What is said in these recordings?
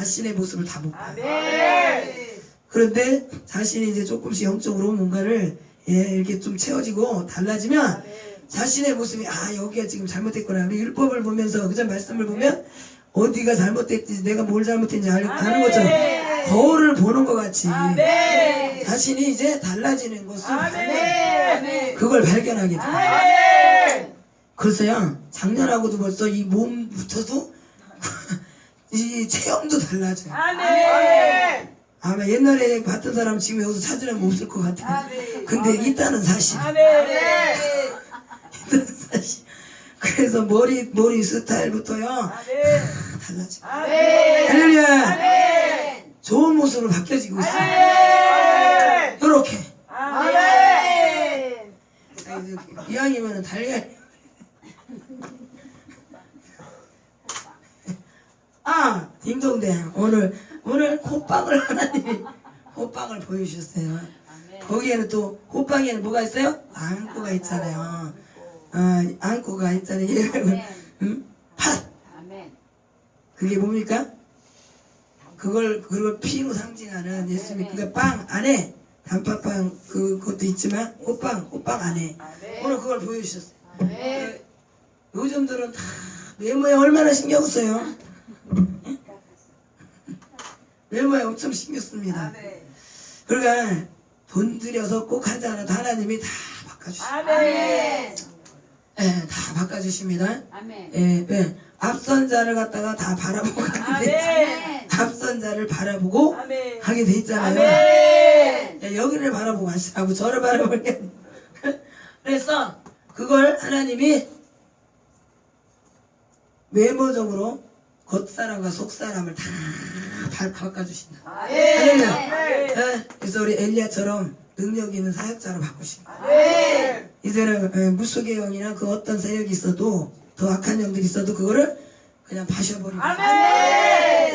자신의 모습을 다 못 봐요. 그런데 자신이 이제 조금씩 영적으로 뭔가를 예, 이렇게 좀 채워지고 달라지면 자신의 모습이 아 여기가 지금 잘못됐구나. 우리 율법을 보면서 그전 말씀을 보면 어디가 잘못됐지 내가 뭘 잘못했는지 알, 아는 것처럼 거울을 보는 것 같이 자신이 이제 달라지는 것을 그걸 발견하게 돼요. 그래서요 작년하고도 벌써 이 몸부터도 이 체형도 달라져요. 아마 옛날에 봤던 사람 지금 여기서 찾으려면 없을 것 같아요. 근데 있다는 사실. 있다는 사실. 그래서 머리 머리 스타일부터요 달라져. 할렐루야. 좋은 모습으로 바뀌어지고 있어요. 이렇게 이왕이면은 달걀. 아 딩동댕 오늘 오늘 호빵을 하나님이 호빵을 보여주셨어요. 거기에는 또 호빵에는 뭐가 있어요? 앙꼬가 있잖아요. 아 앙꼬가 있잖아요. 음? 팥 그게 뭡니까? 그걸 그걸 피로 상징하는 예수님 그게 빵 안에 단팥빵 그 그것도 있지만 호빵 호빵 안에 오늘 그걸 보여주셨어요. 그 요즘들은 다 외모에 얼마나 신경 써요? 외모에 엄청 신경 씁니다. 그러니까 돈 들여서 꼭 하지 않아도 하나님이 다 바꿔주십니다. 예, 다 바꿔주십니다. 예, 예. 앞선 자를 갖다가 다 바라보고 하게 돼. 앞선 자를 바라보고 하게 돼 있잖아요. 예, 여기를 바라보고 하시라고 저를 바라보게. 그래서 그걸 하나님이 외모적으로 겉사람과 속사람을 다 바- 바꿔주신다. 할렐루야. 예, 그래서 우리 엘리야처럼 능력 있는 사역자로 바꾸신 거예요. 이제는 예, 무속의 영이나 그 어떤 세력이 있어도 더 악한 영들이 있어도 그거를 그냥 파셔버리고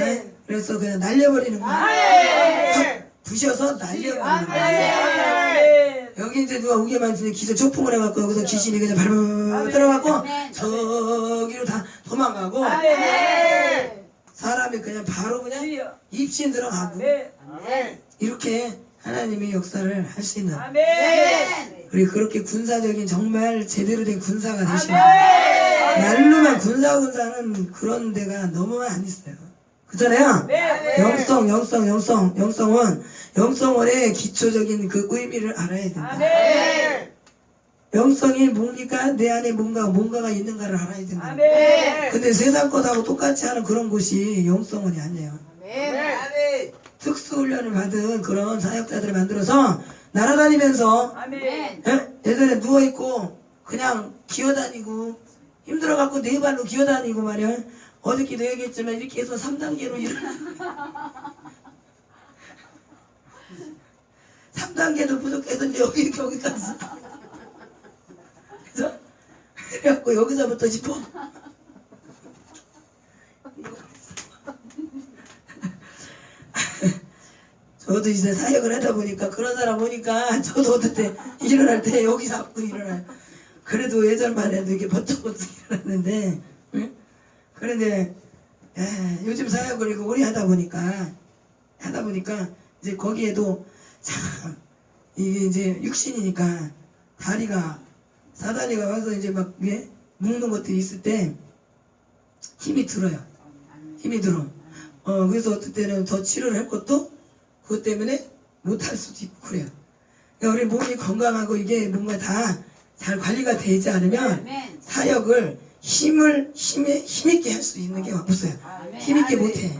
예, 그래서 그냥 날려버리는 거예요. 확 부셔서 날려버리는 거예요. 여기 이제 누가 우기만 있으면 기절 초풍을 해갖고 여기서 귀신이 그냥 발발 들어가고 저기로 다 도망가고 사람이 그냥 바로 그냥 입신 들어가고 이렇게 하나님의 역사를 할 수 있는 그리고 그렇게 군사적인 정말 제대로 된 군사가 되시면 날로만 군사 군사는 그런 데가 너무 많이 있어요. 그잖아요. 영성, 영성, 영성, 영성은 영성원의 기초적인 그 의미를 알아야 된다. 영성이 뭡니까? 내 안에 뭔가 뭔가가 있는가를 알아야 된다. 근데 세상 것하고 똑같이 하는 그런 곳이 영성원이 아니에요. 특수훈련을 받은 그런 사역자들을 만들어서 날아다니면서 예? 예전에 누워있고 그냥 기어다니고 힘들어갖고 네 발로 기어다니고 말이야 어저께도 얘기했지만 이렇게 해서 3단계로 일어나 3단계도 부족해서 이제 여기 여기까지 그래서 그래갖고 여기서부터 짚어 저도 이제 사역을 하다 보니까 그런 사람 보니까 저도 어떨 때 일어날 때 여기 잡고 일어나요. 그래도 예전만 해도 이렇게 번쩍번쩍 일어났는데, 응? 그런데, 에, 요즘 사역을 이거 오래 하다 보니까, 하다 보니까, 이제 거기에도 참, 이게 이제 육신이니까, 다리가, 사다리가 와서 이제 막 위에 묶는 것들이 있을 때, 힘이 들어요. 힘이 들어. 어, 그래서 어떨 때는 더 치료를 할 것도 그것 때문에 못 할 수도 있고 그래요. 그러니까 우리 몸이 건강하고 이게 뭔가 다 잘 관리가 되지 않으면 사역을 힘을 힘에 힘있게 할 수 있는 게 없어요. 힘있게 못해.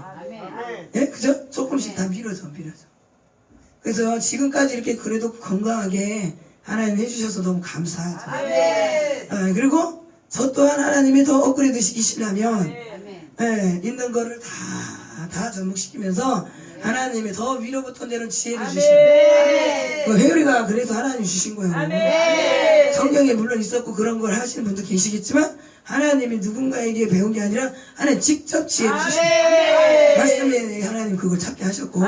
예, 그죠? 조금씩 다 밀어져, 밀어져. 그래서 지금까지 이렇게 그래도 건강하게 하나님 해주셔서 너무 감사하죠. 아, 그리고 저 또한 하나님이 더 업그레이드 시키시려면 예, 있는 거를 다, 다 접목시키면서 하나님이 더 위로부터 내는 지혜를 주시고 그 회오리가 그래서 하나님 주신 거예요. 성경에 물론 있었고 그런 걸 하시는 분도 계시겠지만 하나님이 누군가에게 배운 게 아니라 하나님 직접 지혜를 주시고 말씀에 하나님 그걸 찾게 하셨고.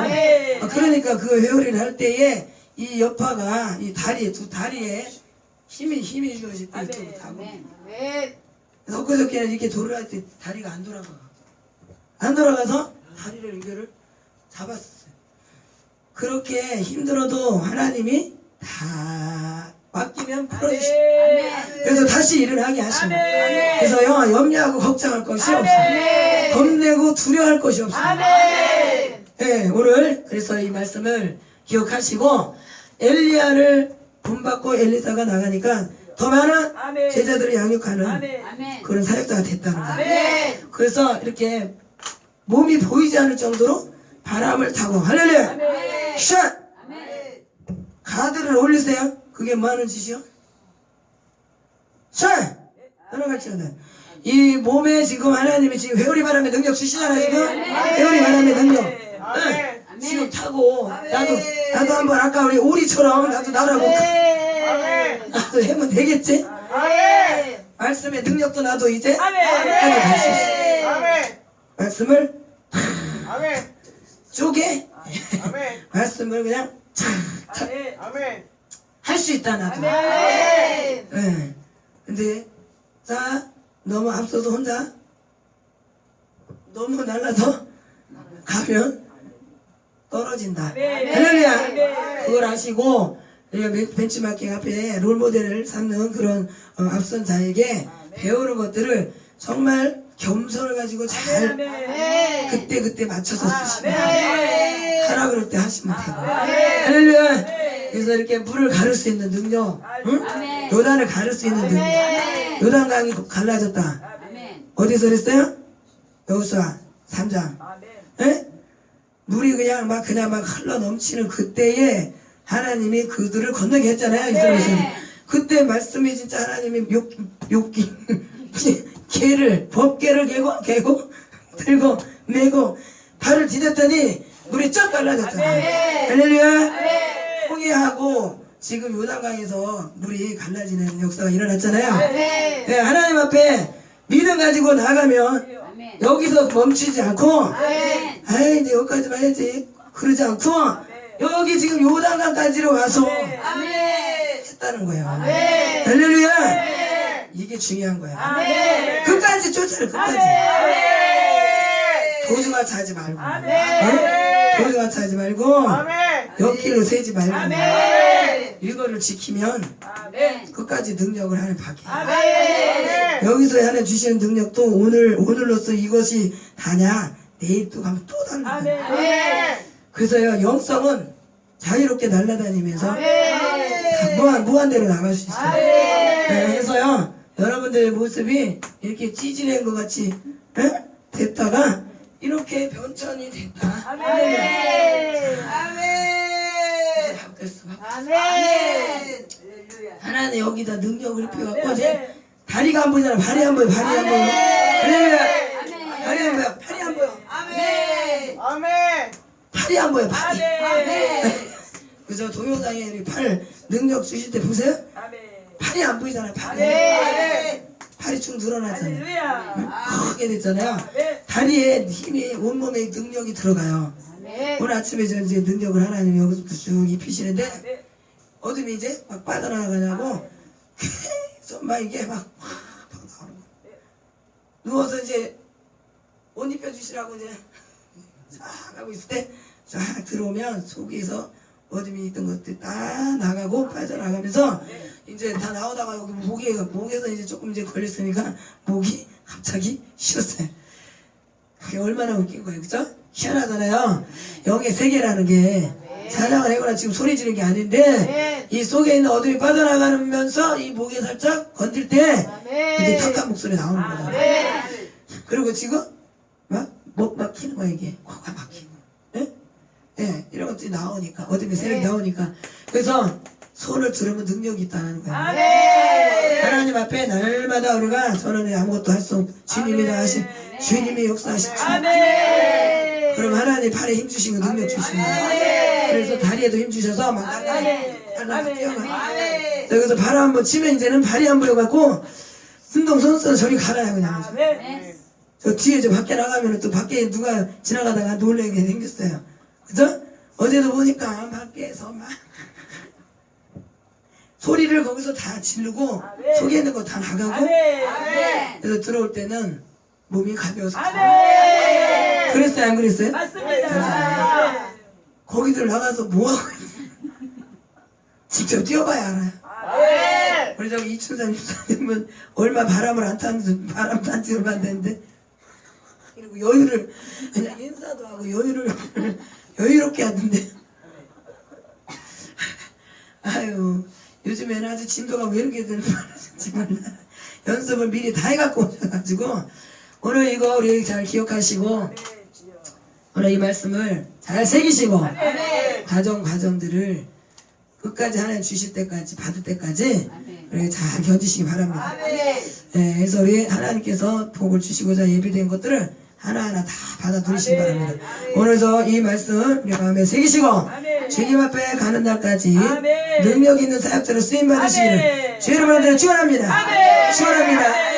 아, 그러니까 그 회오리를 할 때에 이 여파가 이 다리에 두 다리에 힘이 힘이 주어질 때 타고 그래서 엊그저께는 이렇게 돌아갈 때 다리가 안 돌아가 안 돌아가서 다리를 이거를 잡았어요. 그렇게 힘들어도 하나님이 다 맡기면 풀어주시. 그래서 다시 일어나게 하시고. 그래서 영아 염려하고 걱정할 것이 없어. 겁내고 두려워할 것이 없어. 네, 오늘 그래서 이 말씀을 기억하시고 엘리야를 본받고 엘리사가 나가니까 더 많은 아멘. 제자들을 양육하는 아멘. 그런 사역자가 됐다는 거예요. 아멘. 그래서 이렇게 몸이 보이지 않을 정도로 바람을 타고 할렐루야 아멘. 샷 아멘. 가드를 올리세요 그게 뭐 하는 짓이요? 샷 같이 하다 이 몸에 지금 하나님이 지금 회오리 바람의 능력 주시잖아요 지금 회오리 바람의 능력 응. 지금 타고 나도 나도 한번 아까 우리 오리처럼 나도 날아보고 나도 하면 되겠지? 말씀의 능력도 나도 이제 하고 갈수 있어. 말씀을 쪼개. 말씀을 그냥 할 수 있다 나도. 예. 근데 자 너무 앞서서 혼자 너무 날라서 가면 떨어진다. 할렐루야. 그걸 아시고 우리가 벤- 벤치마킹 앞에 롤모델을 삼는 그런 어, 앞선 자에게 배우는 것들을 정말 겸손을 가지고 잘 그때 그때 맞춰서 쓰시면 하라 그럴 때 하시면 되고. 할렐루야. 그래서 이렇게 물을 가를 수 있는 능력 응? 요단을 가를 수 있는 능력. 요단강이 갈라졌다. 어디서 그랬어요? 여호수아 3장 예? 물이 그냥 막 그냥 막 흘러 넘치는 그때에 하나님이 그들을 건너게 했잖아요 이스라엘에서는 그때 말씀이 진짜 하나님이 욕 욕기 개를 법개를 개고 개고 들고 메고 발을 디뎠더니 물이 쫙 갈라졌잖아요. 할렐루야. 포기하고 지금 요단강에서 물이 갈라지는 역사가 일어났잖아요. 네, 하나님 앞에 믿음 가지고 나가면. 여기서 멈추지 않고. 아이 이제 여기까지만 해야지. 그러지 않고 여기 지금 요단강까지로 와서. 했다는 거예요. 할렐루야. 이게 중요한 거야. 끝까지 쫓아라 끝까지. 도중하차 하지 말고. 어? 도중하차 하지 말고 옆길로 세지 말고 이거를 지키면 끝까지 능력을 하나님 받게 여기서 하나님 주시는 능력도 오늘 오늘로서 이것이 다냐? 내일 또 가면 또 다른 거야 그래서요 영성은 자유롭게 날아다니면서 다 무한 무한대로 나갈 수 있어요. 네, 그래서요 여러분들의 모습이 이렇게 찌질한 것 같이 에? 됐다가 이렇게 변천이 됐다. 바뀌었어. 하나님 여기다 능력을 입혀갖고 이제 다리가 안 보이잖아. 발이 안 보여. 발이 안 보여. 할렐루야. 발이 안 보여. 팔이 안 보여. 팔이 안 보여. 팔이. 그래서 동영상에 팔 능력 주실 때 보세요. 팔이 안 보이잖아. 팔이. 팔이 쭉 늘어나잖아요. 크게 됐잖아요. 다리에 힘이 온몸에 능력이 들어가요. 오늘 아침에 저 이제 능력을 하나님 여기서부터 쭉 입히시는데 어둠이 이제 막 빠져나가냐고 계속 막 이게 막 나오는 거예요. 누워서 이제 옷 입혀주시라고 이제 쫙 하고 있을 때 쫙 들어오면 속에서 어둠이 있던 것들 다 나가고 빠져나가면서 이제 다 나오다가 여기 목에 목에서 이제 조금 이제 걸렸으니까 목이 갑자기 쉬었어요. 그게 얼마나 웃긴 거예요, 그죠? 희한하잖아요. 영의 세계라는 게. 찬양을 하거나 지금 소리 지르는 게 아닌데 이 속에 있는 어둠이 빠져나가면서 이 목에 살짝 건들 때 이게 탁한 목소리 나오는 거다. 그리고 지금 막목 막히는 거야 이게. 코가 막히고, 예? 예, 이런 것들이 나오니까 어둠이 세력이 나오니까. 그래서 손을 들으면 능력이 있다는 거야. 하나님 앞에 날마다 우리가 저는 아무것도 할 수 없, 주님이 다 하신 주님이 역사하신 주. 그럼 하나님 팔에 힘 주시고 능력 주시고 그래서 다리에도 힘 주셔서 막 날라 날라 뛰어가. 여기서 발 한번 치면 이제는 발이 안 보여갖고 운동 선수는 저리 가라요 그냥. 저 뒤에 저 밖에 나가면 또 밖에 누가 지나가다가 놀래게 생겼어요. 그죠? 어제도 보니까 밖에서 막 소리를 거기서 다 지르고 속에 있는 거 다 나가고 그래서 들어올 때는 몸이 가벼워서 그랬어요 안 그랬어요? 맞습니다. 거기들 나가서 뭐하고 있어 직접 뛰어봐야 알아요. 네. 우리 저기 이춘삼 집사님은 얼마 바람을 안 타는 바람 탄지 얼마 안 됐는데 그리고 여유를 그냥 인사도 하고 여유를 여유롭게 하던데. 아유 요즘에는 아주 진도가 왜 이렇게 되는 말인지 몰라 연습을 미리 다 해갖고 오셔가지고 오늘 이거 우리 잘 기억하시고 오늘 이 말씀을 잘 새기시고 과정 과정들을 끝까지 하나님 주실 때까지 받을 때까지 잘 견디시기 바랍니다. 네, 그래서 우리 하나님께서 복을 주시고자 예비된 것들을 하나하나 다 받아 들이시기 바랍니다. 오늘서 이 말씀 우리 마음에 새기시고 주님 앞에 가는 날까지. 능력 있는 사역자로 쓰임 받으시기를 아멘. 주 여러분들 축원합니다. 축원합니다.